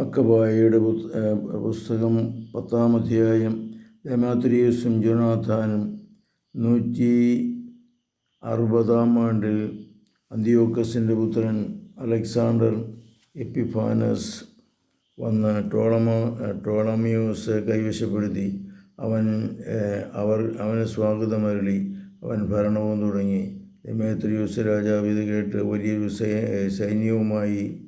മക്കബായയുടെ പുസ്തകം പത്താം അധ്യായം ദമാത്രിയസും ജോനാഥാനും നൂറ്റി അറുപതാം ആണ്ടിൽ അന്തിയോക്കസിന്റെ പുത്രൻ അലക്സാണ്ടർ എപ്പിഫാനസ് വന്ന് ടോളമോ ടോളമിയോസ് കൈവശപ്പെടുത്തി അവൻ അവർ അവന് സ്വാഗതമരളി. അവൻ ഭരണവും തുടങ്ങി. ദമേത്രിയൂസ് രാജാവ് ഇത് കേട്ട് വലിയൊരു സൈന്യവുമായി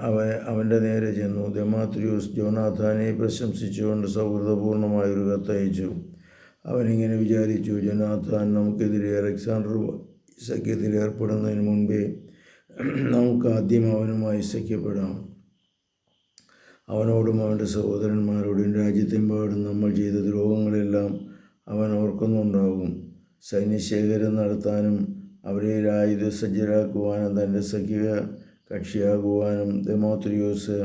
അവൻ അവന്റെ നേരെ ചെന്നു. ദമാത്രിയൂസ് ജോനാഥാനെ പ്രശംസിച്ചുകൊണ്ട് സൗഹൃദപൂർണമായൊരു കത്തയച്ചു. അവനിങ്ങനെ വിചാരിച്ചു ജോനാഥാൻ നമുക്കെതിരെ അലക്സാണ്ടർ സഖ്യത്തിൽ ഏർപ്പെടുന്നതിന് മുൻപേ നമുക്ക് ആദ്യം അവനുമായി സഖ്യപ്പെടാം അവനോടും അവന്റെ സഹോദരന്മാരോടും രാജ്യത്തെമ്പാടും നമ്മൾ ചെയ്ത ദ്രോഹങ്ങളെല്ലാം അവൻ ഓർക്കുന്നുണ്ടാകും. സൈന്യശേഖരം നടത്താനും അവരെ ആയുധസജ്ജരാക്കുവാനും തന്റെ സഖ്യ കക്ഷിയാകുവാനും ദമോത്രിയൂസ്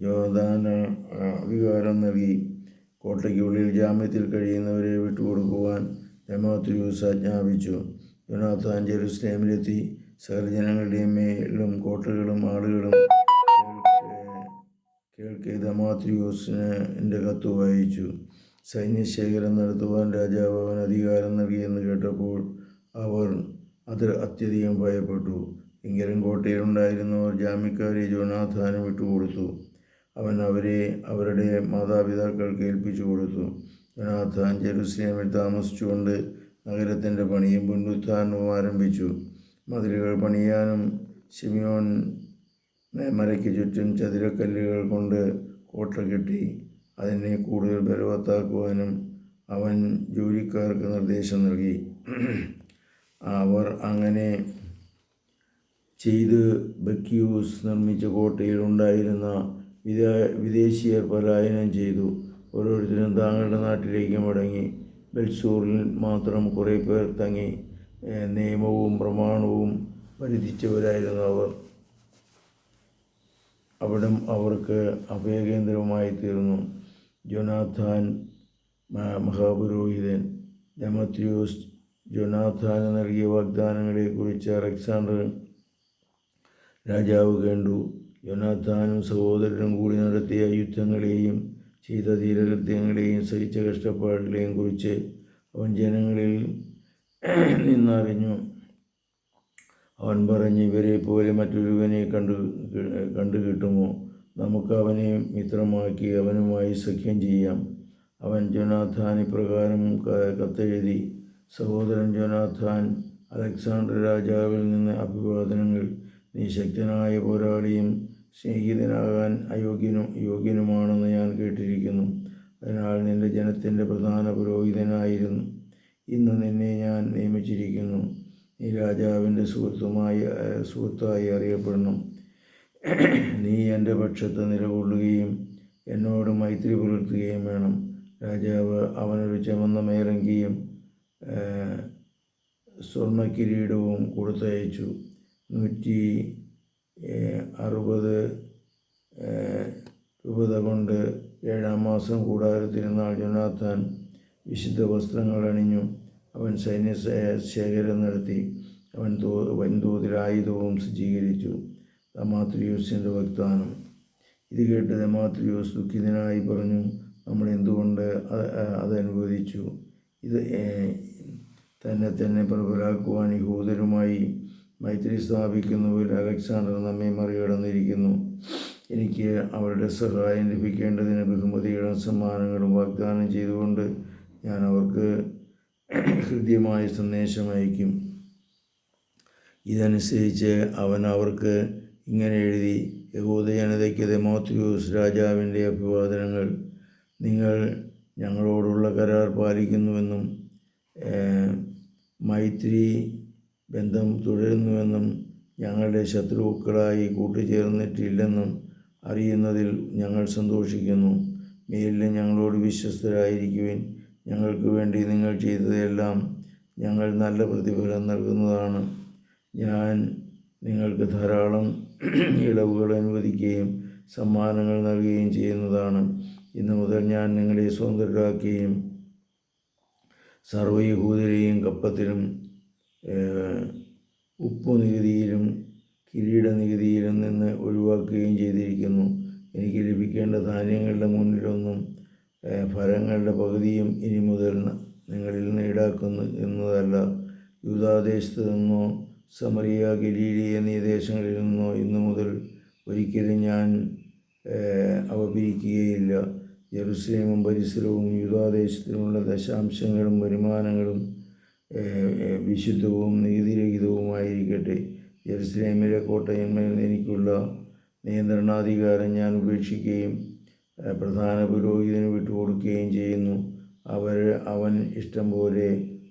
യോദാന അധികാരം നൽകി. കോട്ടയ്ക്കുള്ളിൽ ജാമ്യത്തിൽ കഴിയുന്നവരെ വിട്ടുകൊടുക്കുവാൻ ഡെമോത്രിയൂസ് ആജ്ഞാപിച്ചു. യോനാഥാൻ ജെറുസലേമിലെത്തി. സകല ജനങ്ങളുടെയും മേലും കോട്ടകളും ആളുകളും കേൾക്കെ ദമാത്രിയോസിന് കത്ത് വായിച്ചു. സൈന്യശേഖരം നടത്തുവാൻ രാജാവ് അവൻ അധികാരം നൽകിയെന്ന് കേട്ടപ്പോൾ അവർ അത് അത്യധികം ഭയപ്പെട്ടു. എങ്കിലും കോട്ടയിലുണ്ടായിരുന്നവർ ജാമ്യക്കാരെ ജോനാഥാന് വിട്ടുകൊടുത്തു. അവൻ അവരെ അവരുടെ മാതാപിതാക്കൾക്ക് ഏൽപ്പിച്ചു കൊടുത്തു. ജോനാഥാൻ ജെറുസലേമിൽ താമസിച്ചുകൊണ്ട് നഗരത്തിന്റെ പണിയും പുനരുത്ഥാനവും ആരംഭിച്ചു. മതിലുകൾ പണിയാനും ഷിമിയോൻ മരയ്ക്ക് ചുറ്റും ചതുരക്കല്ലുകൾ കൊണ്ട് കോട്ട കെട്ടി അതിനെ കൂടുതൽ ബലവത്താക്കുവാനും അവൻ ജോലിക്കാർക്ക് നിർദ്ദേശം നൽകി. അവർ അങ്ങനെ ചെയ്ത് ബക്കിയൂസ് നിർമ്മിച്ച കോട്ടയിൽ ഉണ്ടായിരുന്ന വിദേ വിദേശീയർ പലായനം ചെയ്തു. ഓരോരുത്തരും താങ്കളുടെ നാട്ടിലേക്ക് മടങ്ങി. ബെൽസൂറിൽ മാത്രം കുറേ പേർ തങ്ങി. നിയമവും പ്രമാണവും പരിധിച്ചവരായിരുന്നു അവർ. അവിടം അവർക്ക് അഭയകേന്ദ്രവുമായി തീർന്നു. ജൊനാഥാൻ മഹാപുരോഹിതൻ. ഡെമത്രിയോസ് ജൊനാഥാന് നൽകിയ വാഗ്ദാനങ്ങളെക്കുറിച്ച് അലക്സാണ്ടർ രാജാവ് കണ്ടു. യോനാഥാനും സഹോദരനും കൂടി നടത്തിയ യുദ്ധങ്ങളെയും ചെയ്ത ധീരകൃത്യങ്ങളെയും സഹിച്ച കഷ്ടപ്പാടുകളെയും കുറിച്ച് അവൻ ജനങ്ങളിൽ നിന്നറിഞ്ഞു. അവൻ പറഞ്ഞു ഇവരെ പോലെ മറ്റൊരുവനെ കണ്ടു കണ്ടു കിട്ടുമോ? നമുക്ക് അവനെ മിത്രമാക്കി അവനുമായി സഖ്യം ചെയ്യാം. അവൻ ജോനാഥാൻ ഇപ്രകാരം കത്തെഴുതി സഹോദരൻ ജോനാഥാൻ അലക്സാണ്ടർ രാജാവിൽ നിന്ന് അഭിവാദനങ്ങൾ നീ ശക്തനായ പോരാളിയും സ്നേഹിതനാകാൻ അയോഗ്യനും യോഗ്യനുമാണെന്ന് ഞാൻ കേട്ടിരിക്കുന്നു. അതിനാൽ നിന്റെ ജനത്തിന്റെ പ്രധാന പുരോഹിതനായിരുന്നു. ഇന്ന് നിന്നെ ഞാൻ നിയമിച്ചിരിക്കുന്നു. നീ രാജാവിന്റെ സുഹൃത്തുമായി സുഹൃത്തായി അറിയപ്പെടണം നീ എന്റെ പക്ഷത്ത് നിലകൊള്ളുകയും എന്നോട് മൈത്രി പുലർത്തുകയും വേണം. രാജാവ് അവനൊരു ചുമന്ന മേലങ്കിയും സ്വർണക്കിരീടവും കൊടുത്തയച്ചു. നൂറ്റി അറുപത് രൂപത കൊണ്ട് ഏഴാം മാസം കൂടാരത്തിരുന്നാൾ ജൊനാഥാൻ വിശുദ്ധ വസ്ത്രങ്ങൾ അണിഞ്ഞു. അവൻ സൈന്യ ശേഖരം നടത്തി. അവൻ തോ വൻതോതിൽ ആയുധവും സജ്ജീകരിച്ചു. ദമാത്രിയൂസിന്റെ വക്താനം ഇത് കേട്ട് ദമാത്രിയൂസ് ദുഃഖിതനായി പറഞ്ഞു നമ്മൾ എന്തുകൊണ്ട് അത് അനുവദിച്ചു? ഇത് തന്നെ തന്നെ പ്രബലാക്കുവാൻ യഹൂദരുമായി മൈത്രി സ്ഥാപിക്കുന്നവരിൽ അലക്സാണ്ടർ നമ്മെ മറികടന്നിരിക്കുന്നു. എനിക്ക് അവരുടെ സഹായം ലഭിക്കേണ്ടതിന് ബഹുമതികളും സമ്മാനങ്ങളും വാഗ്ദാനം ചെയ്തുകൊണ്ട് ഞാൻ അവർക്ക് ഹൃദ്യമായ സന്ദേശം അയക്കും. ഇതനുസരിച്ച് അവൻ അവർക്ക് ഇങ്ങനെ എഴുതി യഹൂദ ജനതയ്ക്ക് ദെമോത്രിയൂസ് രാജാവിന്റെ അഭിവാദനങ്ങൾ നിങ്ങൾ ഞങ്ങളോടുള്ള കരാർ പാലിക്കുന്നുവെന്നും മൈത്രി ബന്ധം തുടരുന്നുവെന്നും ഞങ്ങളുടെ ശത്രുക്കളായി കൂട്ടുചേർന്നിട്ടില്ലെന്നും അറിയുന്നതിൽ ഞങ്ങൾ സന്തോഷിക്കുന്നു. മേലിലും ഞങ്ങളോട് വിശ്വസ്തരായിരിക്കുവിൻ. ഞങ്ങൾക്ക് വേണ്ടി നിങ്ങൾ ചെയ്തതെല്ലാം ഞങ്ങൾ നല്ല പ്രതിഫലം നൽകുന്നതാണ്. ഞാൻ നിങ്ങൾക്ക് ധാരാളം ഇളവുകൾ അനുവദിക്കുകയും സമ്മാനങ്ങൾ നൽകുകയും ചെയ്യുന്നതാണ്. ഇന്നു മുതൽ ഞാൻ നിങ്ങളെ സ്വതന്ത്രരാക്കുകയും സർവയഹൂദരെയും കപ്പത്തിലും ഉപ്പു നികുതിയിലും കിരീട നികുതിയിലും നിന്ന് ഒഴിവാക്കുകയും ചെയ്തിരിക്കുന്നു. എനിക്ക് ലഭിക്കേണ്ട ധാന്യങ്ങളുടെ മുന്നിലൊന്നും ഫലങ്ങളുടെ പകുതിയും ഇനി മുതൽ നിങ്ങളിൽ നിന്ന് ഈടാക്കുന്നു എന്നതല്ല. യൂതാദേശത്ത് നിന്നോ സമറിയ ഗലീലി എന്നീ ദേശങ്ങളിൽ നിന്നോ ഇന്നു മുതൽ ഒരിക്കലും ഞാൻ അവപിരിക്കുകയില്ല അവ പിരിക്കുകയില്ല. ജെറുസലേമും പരിസരവും യൂതാദേശത്തിനുള്ള ദശാംശങ്ങളും വരുമാനങ്ങളും വിശുദ്ധവും നീതിരഹിതവുമായിരിക്കട്ടെ. ജെറുസലേമിലെ കോട്ടയന്മേൽ എനിക്കുള്ള നിയന്ത്രണാധികാരം ഞാൻ ഉപേക്ഷിക്കുകയും പ്രധാന പുരോഹിതന് വിട്ടുകൊടുക്കുകയും ചെയ്യുന്നു. അവർ അവൻ ഇഷ്ടം പോലെ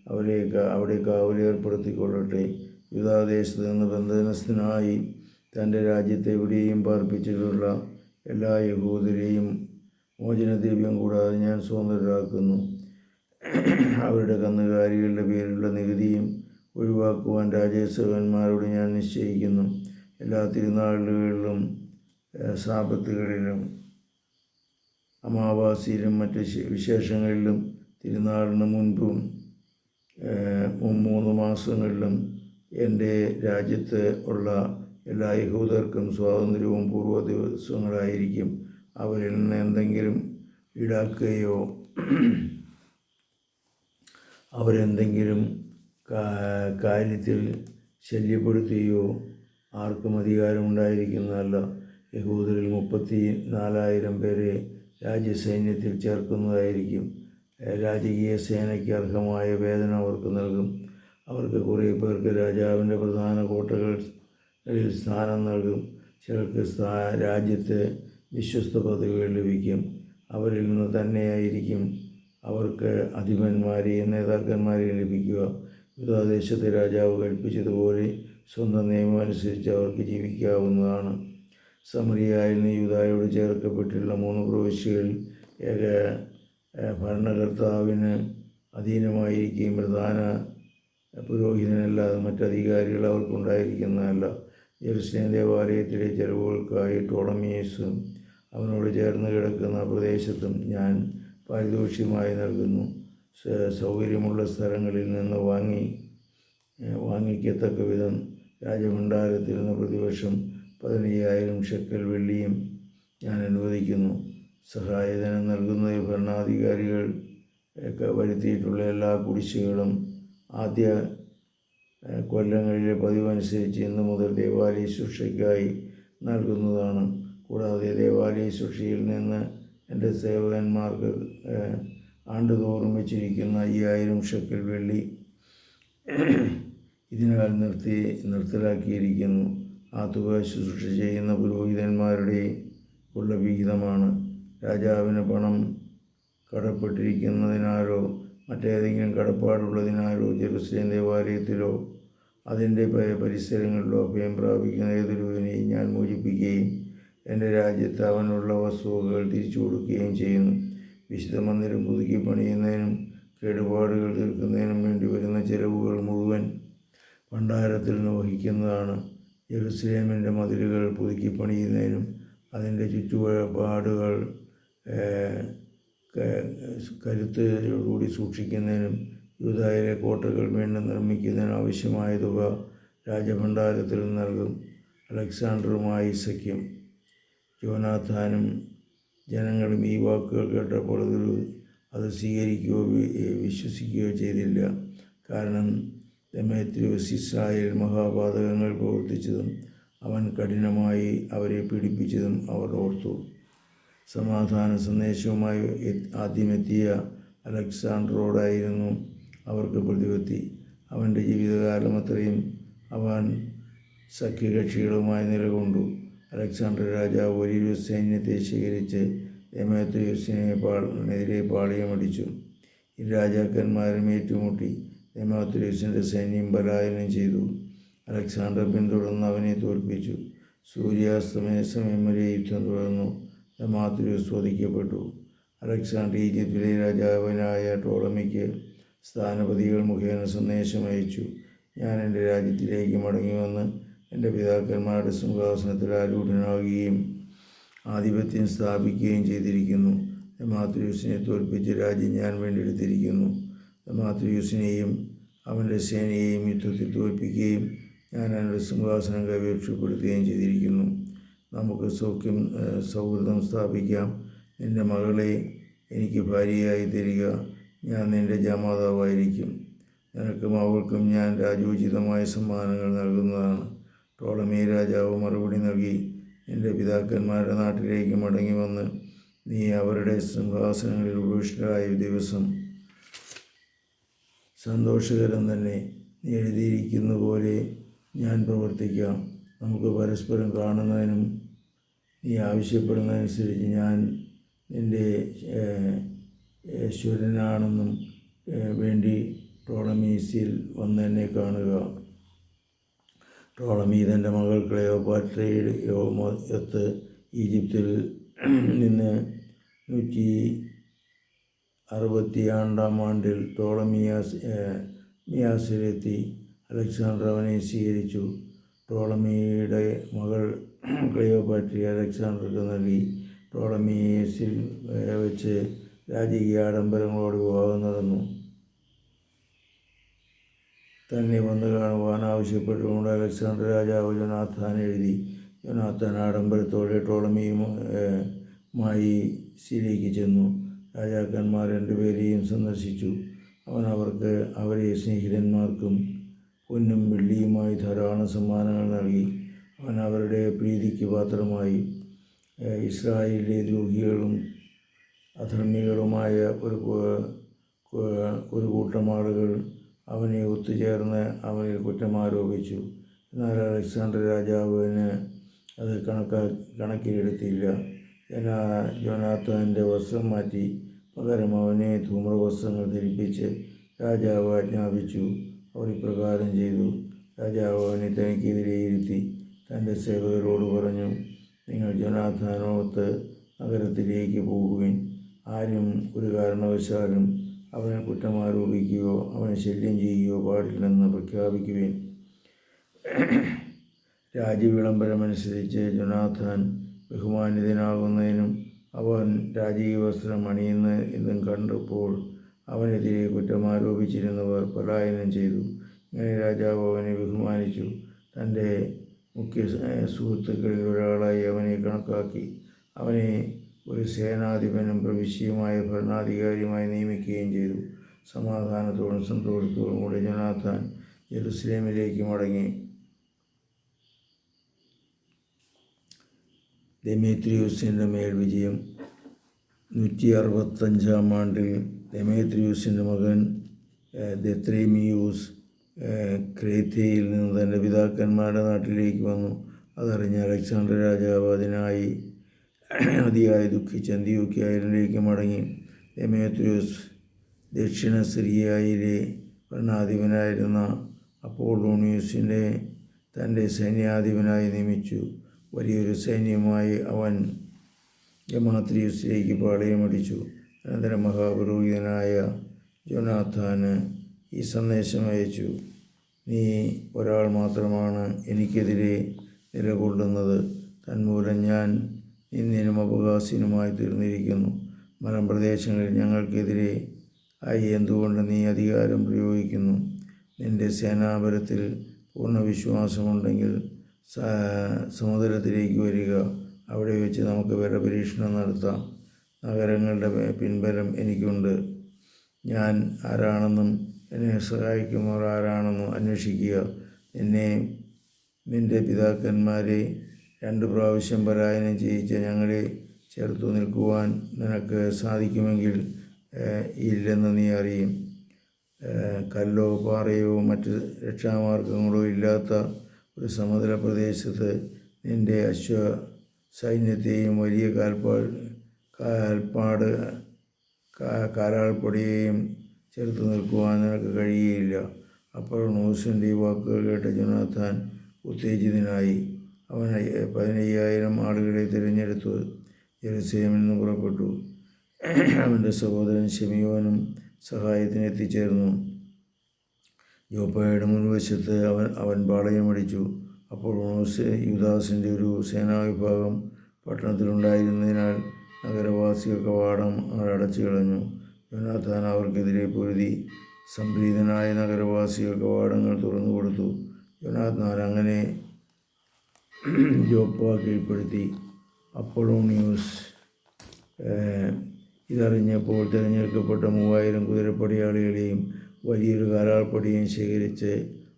അവരെ അവിടെ കാവലേർപ്പെടുത്തിക്കൊള്ളട്ടെ യുദ്ധാദേശത്ത് നിന്ന് ബന്ധനസ്ഥനായി തന്റെ രാജ്യത്തെ എവിടെയും പാർപ്പിച്ചിട്ടുള്ള എല്ലാ യഹൂദരെയും മോചനദ്രവ്യം കൂടാതെ ഞാൻ സ്വതന്ത്രരാക്കുന്നു അവരുടെ കന്നുകാലികളുടെ പേരിലുള്ള നികുതിയും ഒഴിവാക്കുവാൻ രാജസേവന്മാരോട് ഞാൻ നിശ്ചയിക്കുന്നു. എല്ലാ തിരുനാളുകളിലും സാപത്തുകളിലും അമാവാസിയിലും മറ്റ് വിശേഷങ്ങളിലും തിരുനാളിന് മുൻപും മൂന്ന് മാസങ്ങളിലും എന്റെ രാജ്യത്ത് ഉള്ള എല്ലാ യഹൂദർക്കും സ്വാതന്ത്ര്യവും പൂർവ ദിവസങ്ങളായിരിക്കും. അവരിൽ നിന്ന് എന്തെങ്കിലും ഈടാക്കുകയോ അവരെന്തെങ്കിലും കാര്യത്തിൽ ശല്യപ്പെടുത്തുകയോ ആർക്കും അധികാരമുണ്ടായിരിക്കുന്നതല്ല. യഹൂദരിൽ മുപ്പത്തി നാലായിരം പേരെ രാജ്യസൈന്യത്തിൽ ചേർക്കുന്നതായിരിക്കും. രാജകീയ സേനയ്ക്ക് അർഹമായ വേതനം അവർക്ക് നൽകും. അവർക്ക് കുറേ പേർക്ക് രാജാവിന്റെ പ്രധാന കോട്ടകളിൽ സ്ഥാനം നൽകും. ചിലർക്ക് രാജ്യത്തെ വിശ്വസ്ത പദവികൾ ലഭിക്കും. അവരിൽ നിന്ന് തന്നെയായിരിക്കും അവർക്ക് അധിപന്മാരെയും നേതാക്കന്മാരെയും ലഭിക്കുക. യുദ്ധാദേശത്തെ രാജാവ് കൽപ്പിച്ചതുപോലെ സ്വന്തം നിയമം അനുസരിച്ച് അവർക്ക് ജീവിക്കാവുന്നതാണ്. സമറിയായിൽ നിന്ന് യൂതായോട് ചേർക്കപ്പെട്ടിട്ടുള്ള മൂന്ന് പ്രവിശ്യകളിൽ ഏക ഭരണകർത്താവിന് അധീനമായിരിക്കുകയും പ്രധാന പുരോഹിതനല്ലാതെ മറ്റധികാരികൾ അവർക്കുണ്ടായിരിക്കുന്നതല്ല. ജെറുസലേം ദേവാലയത്തിലെ ചെലവുകൾക്കായി ടോളമീസും അവനോട് ചേർന്ന് കിടക്കുന്ന പ്രദേശത്തും ഞാൻ പാരിതോഷികമായി നൽകുന്നു. സൗകര്യമുള്ള സ്ഥലങ്ങളിൽ നിന്ന് വാങ്ങി വാങ്ങിക്കത്തക്ക വിധം രാജഭണ്ഡാരത്തിൽ നിന്ന് പ്രതിവർഷം പതിനയ്യായിരം ഷെക്കൽ വെള്ളിയും ഞാൻ അനുവദിക്കുന്നു. സഹായധനം നൽകുന്ന ഭരണാധികാരികൾ വരുത്തിയിട്ടുള്ള എല്ലാ കുടിശ്ശികളും ആദ്യ കൊല്ലങ്ങളിലെ പതിവനുസരിച്ച് ഇന്നു മുതൽ ദേവാലയ ശുശ്രൂഷയ്ക്കായി നൽകുന്നതാണ്. കൂടാതെ ദേവാലയ ശുശ്രൂഷയിൽ നിന്ന് എന്റെ സേവകന്മാർക്ക് ആണ്ടുതോറും വെച്ചിരിക്കുന്ന അയ്യായിരം ഷെക്കൽ വെള്ളി ഇതിനാൽ നിർത്തി നിർത്തലാക്കിയിരിക്കുന്നു. ആ തുക ശുശ്രൂഷ ചെയ്യുന്ന പുരോഹിതന്മാരുടെ ഉള്ള വിഹിതമാണ്. രാജാവിന് പണം കടപ്പെട്ടിരിക്കുന്നതിനാലോ മറ്റേതെങ്കിലും കടപ്പാടുള്ളതിനാലോ ജെറുസലേം ദേവാലയത്തിലോ അതിന്റെ പരിസരങ്ങളിലോ അഭയം പ്രാപിക്കുന്ന ഏതൊരുവിനെയും ഞാൻ മോചിപ്പിക്കുകയും എന്റെ രാജ്യത്ത് അവനുള്ള വസ്തുവകൾ തിരിച്ചു കൊടുക്കുകയും ചെയ്യുന്നു. വിശുദ്ധ മന്ദിരം പുതുക്കി പണിയുന്നതിനും കേടുപാടുകൾ തീർക്കുന്നതിനും വേണ്ടി വരുന്ന ചെലവുകൾ മുഴുവൻ ഭണ്ഡാരത്തിൽ നിന്ന് വഹിക്കുന്നതാണ്. ജെറുസലേമിന്റെ മതിലുകൾ പുതുക്കി പണിയുന്നതിനും അതിന്റെ ചുറ്റുപാടുകൾ കരുത്തോടുകൂടി സൂക്ഷിക്കുന്നതിനും യൂതായിലെ കോട്ടകൾ വീണ്ടും നിർമ്മിക്കുന്നതിന് ആവശ്യമായ തുക രാജഭണ്ഡാരത്തിൽ നൽകും. അലക്സാണ്ടറുമായി സഖ്യം. യോനാഥാനും ജനങ്ങളും ഈ വാക്കുകൾ കേട്ടപ്പോൾ അതൊരു അത് സ്വീകരിക്കുകയോ വിശ്വസിക്കുകയോ ചെയ്തില്ല. കാരണം ദമേത്രിയോസ് ഇസ്രായേൽ മഹാപാതകങ്ങൾ പ്രവർത്തിച്ചതും അവൻ കഠിനമായി അവരെ പീഡിപ്പിച്ചതും അവർ ഓർത്തു. സമാധാന സന്ദേശവുമായി ആദ്യമെത്തിയ അലക്സാണ്ടറോടായിരുന്നു അവർക്ക് പ്രതിപത്തി. അവന്റെ ജീവിതകാലം അത്രയും അവൻ സഖ്യകക്ഷികളുമായി നിലകൊണ്ടു. അലക്സാണ്ടർ രാജാവ് ഒരു സൈന്യത്തെ ശേഖരിച്ച് ദമേത്രിയോസിനെ പാളിനെതിരെ പാളിയമടിച്ചു ഇരു രാജാക്കന്മാരും ഏറ്റുമുട്ടി. ദമേത്രിയോസിന്റെ സൈന്യം പലായനം ചെയ്തു. അലക്സാണ്ടർ പിന്തുടർന്ന് അവനെ തോൽപ്പിച്ചു. സൂര്യാസ്തമയ സമയം വരെ യുദ്ധം തുടർന്നു. ദമാത്രിയോസ് വധിക്കപ്പെട്ടു അലക്സാണ്ടർ ഈജിപ്തിലെ രാജാവിനായ ടോളമിക്ക് സ്ഥാനപതികൾ മുഖേന സന്ദേശം അയച്ചു. ഞാൻ എന്റെ രാജ്യത്തിലേക്ക് മടങ്ങി വന്ന് എന്റെ പിതാക്കന്മാരുടെ സിംഹാസനത്തിൽ ആരൂഢനാകുകയും ആധിപത്യം സ്ഥാപിക്കുകയും ചെയ്തിരിക്കുന്നു. മാത്യൂസിനെ തോൽപ്പിച്ച് രാജ്യം ഞാൻ വേണ്ടിയെടുത്തിരിക്കുന്നു മാത്യൂസിനെയും അവന്റെ സേനയെയും യുദ്ധത്തിൽ തോൽപ്പിക്കുകയും ഞാൻ അവന്റെ സിംഹാസനം കൈവക്ഷപ്പെടുത്തുകയും ചെയ്തിരിക്കുന്നു. നമുക്ക് സൗഖ്യം സൗഹൃദം സ്ഥാപിക്കാം. നിന്റെ മകളെ എനിക്ക് ഭാര്യയായി തരിക. ഞാൻ നിന്റെ ജാമാതാവായിരിക്കും. നിനക്കും അവൾക്കും ഞാൻ രാജോചിതമായ സമ്മാനങ്ങൾ നൽകുന്നതാണ്. ടോളമി രാജാവ് മറുപടി നൽകി എന്റെ പിതാക്കന്മാരുടെ നാട്ടിലേക്ക് മടങ്ങി വന്ന് നീ അവരുടെ സിംഹാസനങ്ങളിൽ ഉപേക്ഷിതരായ ദിവസം സന്തോഷകരം തന്നെ നീ എഴുതിയിരിക്കുന്ന പോലെ ഞാൻ പ്രവർത്തിക്കാം. നമുക്ക് പരസ്പരം കാണുന്നതിനും നീ ആവശ്യപ്പെടുന്നതനുസരിച്ച് ഞാൻ നിന്റെ ഈശ്വരനാണെന്നും വേണ്ടി ടോളമീസിൽ വന്ന് എന്നെ കാണുക. ടോളമി തന്റെ മകൾ ക്ലെയോപാട്രയൊത്ത് ഈജിപ്തിൽ നിന്ന് നൂറ്റി അറുപത്തി രണ്ടാം ആണ്ടിൽ ടോളമിയാസ് മിയാസിലെത്തി അലക്സാണ്ടർ അവനെ സ്വീകരിച്ചു. ടോളമിയുടെ മകൾ ക്ലിയോപാട്രി അലക്സാണ്ടർക്ക് നൽകി. ടോളമിയസിൽ വെച്ച് രാജകീയ ആഡംബരങ്ങളോട് വിവാഹം നടന്നു. തന്നെ വന്ന് കാണുവാൻ ആവശ്യപ്പെട്ടുകൊണ്ട് അലക്സാണ്ടർ രാജാവ് ജൊനാഥാൻ എഴുതി. ജൊനാഥാൻ ആഡംബരത്തോടെ ടോളമിയുമായി സിയിലേക്ക് ചെന്നു. രാജാക്കന്മാർ രണ്ടുപേരെയും സന്ദർശിച്ചു. അവൻ അവർക്ക് അവരെ സ്നേഹിതന്മാർക്കും പൊന്നും വെള്ളിയുമായി ധാരാളം സമ്മാനങ്ങൾ നൽകി. അവൻ അവരുടെ പ്രീതിക്ക് പാത്രമായി. ഇസ്രായേലിലെ ദ്രോഹികളും അധർമ്മികളുമായ ഒരു ഒരു കൂട്ടം ആളുകൾ അവനെ ഒത്തുചേർന്ന് അവനിൽ കുറ്റമാരോപിച്ചു എന്നാൽ അലക്സാണ്ടർ രാജാവിന് അത് കണക്കാ കണക്കിലെടുത്തില്ല. ജനാ ജോനാഥാന്റെ വസ്ത്രം മാറ്റി പകരം അവനെ ധൂമ്രവസ്ത്രങ്ങൾ ധരിപ്പിച്ച് രാജാവ് ആജ്ഞാപിച്ചു. അവർ ഇപ്രകാരം ചെയ്തു. രാജാവ് അവനെ തനിക്കെതിരെ ഇരുത്തി തന്റെ സേവകരോട് പറഞ്ഞു നിങ്ങൾ ജോനാഥാനോത്ത് നഗരത്തിലേക്ക് പോകുവിൻ. ആരും ഒരു കാരണവശാലും അവനെ കുറ്റം ആരോപിക്കുകയോ അവനെ ശല്യം ചെയ്യുകയോ പാടില്ലെന്ന് പ്രഖ്യാപിക്കുകയും രാജ്യവിളംബരമനുസരിച്ച് ജൊനാഥാൻ ബഹുമാനിതനാകുന്നതിനും അവൻ രാജകീയ വസ്ത്രം അണിയുന്ന എന്നും കണ്ടപ്പോൾ അവനെതിരെ കുറ്റം ആരോപിച്ചിരുന്നവർ പലായനം ചെയ്തു. ഇങ്ങനെ രാജാവ് അവനെ ബഹുമാനിച്ചു. തന്റെ മുഖ്യ സുഹൃത്തുക്കളിൽ ഒരാളായി അവനെ കണക്കാക്കി. അവനെ ഒരു സേനാധിപനും പ്രവിശ്യയുമായ ഭരണാധികാരിയുമായി നിയമിക്കുകയും ചെയ്തു. സമാധാനത്തോടും സന്തോഷത്തോടും കൂടി ജനാഥാൻ ജെറുസലേമിലേക്ക് മടങ്ങി. ഡെമേത്രിയൂസിന്റെ മേൽ വിജയം. നൂറ്റി അറുപത്തഞ്ചാം ആണ്ടിൽ ഡെമേത്രിയൂസിന്റെ മകൻ ദത്രേമിയൂസ് ക്രേത്തയിൽ നിന്ന് തന്റെ പിതാക്കന്മാരുടെ നാട്ടിലേക്ക് വന്നു. അതറിഞ്ഞ അലക്സാണ്ടർ രാജാവ് അതിനായി അതിയായി ദുഃഖിച്ച് അന്ത്യോക്യായിലേക്ക് മടങ്ങി. ദമേത്രിയോസ് ദക്ഷിണ സിറിയയിലെ ഭരണാധിപനായിരുന്ന അപ്പോളോണിയൂസിനെ തന്റെ സൈന്യാധിപനായി നിയമിച്ചു. വലിയൊരു സൈന്യമായി അവൻ ഗമാത്രിയൂസിലേക്ക് പാളയമടിച്ചു അനന്തരം മഹാപുരോഹിതനായ ജോനാഥാന് ഈ സന്ദേശം അയച്ചു. നീ ഒരാൾ മാത്രമാണ് എനിക്കെതിരെ നിലകൊള്ളുന്നത്. തന്മൂലം ഞാൻ നിന്നിനും അപകാശിനുമായി തീർന്നിരിക്കുന്നു. മലമ്പ്രദേശങ്ങളിൽ ഞങ്ങൾക്കെതിരെ ആയി എന്തുകൊണ്ട് നീ അധികാരം പ്രയോഗിക്കുന്നു? നിന്റെ സേനാപരത്തിൽ പൂർണ വിശ്വാസമുണ്ടെങ്കിൽ സമുദ്രത്തിലേക്ക് വരിക. അവിടെ വെച്ച് നമുക്ക് ബലപരീക്ഷണം നടത്താം. നഗരങ്ങളുടെ പിൻബലം എനിക്കുണ്ട്. ഞാൻ ആരാണെന്നും എന്നെ സഹായിക്കുന്നവർ ആരാണെന്നും അന്വേഷിക്കുക. എന്നെ നിന്റെ പിതാക്കന്മാരെ രണ്ട് പ്രാവശ്യം പരായനം ചെയ്യിച്ച ഞങ്ങളെ ചേർത്തു നിൽക്കുവാൻ നിനക്ക് സാധിക്കുമെങ്കിൽ ഇല്ലെന്ന് നീ അറിയും. കല്ലോ പാറയോ മറ്റ് രക്ഷാമാർഗങ്ങളോ ഇല്ലാത്ത ഒരു സമതല പ്രദേശത്ത് നിന്റെ അശ്വ സൈന്യത്തെയും വലിയ കാൽപ്പാട് കാൽപ്പാട് കാലാൾപ്പൊടിയെയും ചേർത്ത് നിൽക്കുവാൻ നിനക്ക് കഴിയുകയില്ല. അപ്പോൾ നോസിന്റെ ഈ വാക്കുകൾ കേട്ട ജൊനാഥാൻ ഉത്തേജിതനായി. അവൻ പതിനയ്യായിരം ആളുകളെ തിരഞ്ഞെടുത്ത്. ജെറുസലേമിൽ നിന്ന് പുറപ്പെട്ടു. അവന്റെ സഹോദരൻ ഷെമിയോനും സഹായത്തിന് എത്തിച്ചേർന്നു. യോപ്പയുടെ മുൻവശത്ത് അവൻ അവൻ പാളയമടിച്ചു. അപ്പോൾ യുദാസിന്റെ ഒരു സേനാവിഭാഗം പട്ടണത്തിലുണ്ടായിരുന്നതിനാൽ നഗരവാസികൾ കവാടം അടച്ചു കളഞ്ഞു. യോനാഥാൻ അവർക്കെതിരെ പൊരുതി. സംപ്രീതനായ നഗരവാസികൾ കവാടങ്ങൾ തുറന്നു കൊടുത്തു യോനാഥാൻ അങ്ങനെ ജോപ്പ കീഴ്പ്പെടുത്തി അപ്പോളോ ന്യൂസ് ഇതറിഞ്ഞപ്പോൾ തിരഞ്ഞെടുക്കപ്പെട്ട മൂവായിരം കുതിരപ്പടയാളികളെയും വലിയൊരു കാലാൾപ്പടിയും ശേഖരിച്ച്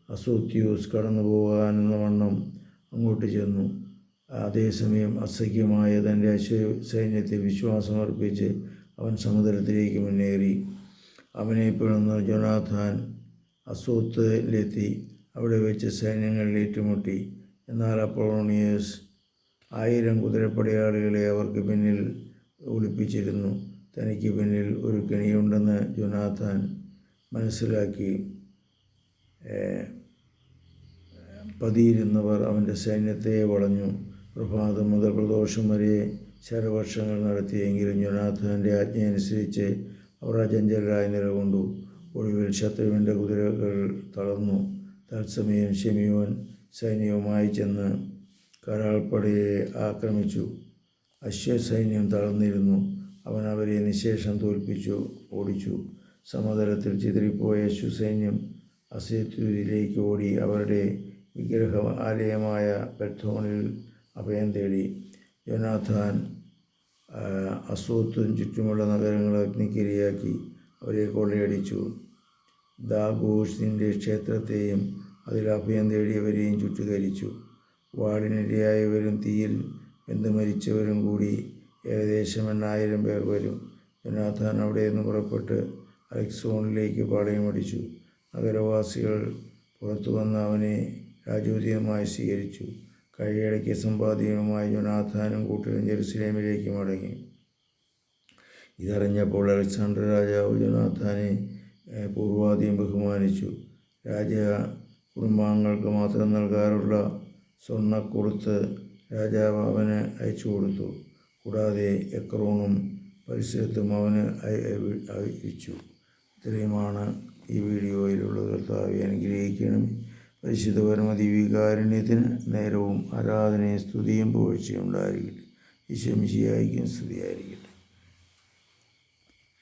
അസോത്യൂസ് കടന്നു പോകാനെന്ന വണ്ണം അങ്ങോട്ട് ചെന്നു. അതേസമയം അസഖ്യമായ തന്റെ അശ്വ സൈന്യത്തെ വിശ്വാസമർപ്പിച്ച് അവൻ സമുദ്രത്തിലേക്ക് മുന്നേറി. അവനെ പിളർന്ന ജൊനാഥാൻ അസോത്തിലെത്തി അവിടെ വെച്ച് സൈന്യങ്ങളിൽ ഏറ്റുമുട്ടി. എന്നാൽ അപ്പോളോണിയസ് ആയിരം കുതിരപ്പടയാളികളെ അവർക്ക് പിന്നിൽ ഒളിപ്പിച്ചിരുന്നു. തനിക്ക് പിന്നിൽ ഒരു കെണിയുണ്ടെന്ന് ജൊനാഥാൻ മനസ്സിലാക്കി. പതിയിരുന്നവർ അവന്റെ സൈന്യത്തെ വളഞ്ഞു. പ്രഭാതം മുതൽ പ്രദോഷം വരെ ശരവർഷങ്ങൾ നടത്തിയെങ്കിലും ജൊനാഥാന്റെ ആജ്ഞയനുസരിച്ച് അവർ അചഞ്ചലരായി നിലകൊണ്ടു. ഒടുവിൽ ശത്രുവിന്റെ കുതിരകൾ തളർന്നു. തത്സമയം ഷെമിയോൻ സൈന്യവുമായി ചെന്ന് കരാൾപ്പടയെ ആക്രമിച്ചു. അശ്വസൈന്യം തളർന്നിരുന്നു. അവൻ അവരെ നിശേഷം തോൽപ്പിച്ചു ഓടിച്ചു. സമതലത്തിൽ ചിതറിപ്പോയ അശ്വസൈന്യം അസേത്തൂരിലേക്ക് ഓടി അവരുടെ വിഗ്രഹ ആലയമായ ബെത്തോണിൽ അഭയം തേടി. യോനാഥാൻ അസൂത്തും ചുറ്റുമുള്ള നഗരങ്ങൾ അഗ്നിക്കിരയാക്കി അവരെ കൊള്ളയടിച്ചു. ദാഘോഷിന്റെ ക്ഷേത്രത്തെയും അതിൽ അഭയം തേടിയവരെയും ചുറ്റുധരിച്ചു വാടിനിരയായവരും തീയിൽ വെന്ത് മരിച്ചവരും കൂടി ഏകദേശം എണ്ണായിരം പേർ വരും. ജനാഥാൻ അവിടെ നിന്ന് പുറപ്പെട്ട് അലക്സോണിലേക്ക് പാളയമടിച്ചു നഗരവാസികൾ പുറത്തു വന്ന് അവനെ രാജോചിതമായി സ്വീകരിച്ചു. കഴിയടക്കിയ സമ്പാദ്യവുമായി ജൊനാഥാനും കൂട്ടരും ജെറുസലേമിലേക്ക് മടങ്ങി. ഇതറിഞ്ഞപ്പോൾ അലക്സാണ്ടർ രാജാവ് ജൊനാഥാനെ പൂർവാധികം ബഹുമാനിച്ചു. രാജ കുടുംബാംഗങ്ങൾക്ക് മാത്രം നൽകാറുള്ള സ്വർണക്കൊടുത്ത് രാജാവ് അവന് അയച്ചു കൊടുത്തു. കൂടാതെ എക്രോണും പരിസരത്തും അവന് അയ- അയ- അയച്ചു. ഇത്രയുമാണ് ഈ വീഡിയോയിലുള്ളത് കർത്താവെ അനുഗ്രഹിക്കണം. പരിശുദ്ധ പരമദിവികാരുണ്യത്തിന് നേരവും ആരാധനയും സ്തുതിയും പുകഴ്ചയും ഉണ്ടായിരിക്കട്ടെ. വിശംശിയായിരിക്കും സ്തുതിയായിരിക്കട്ടെ.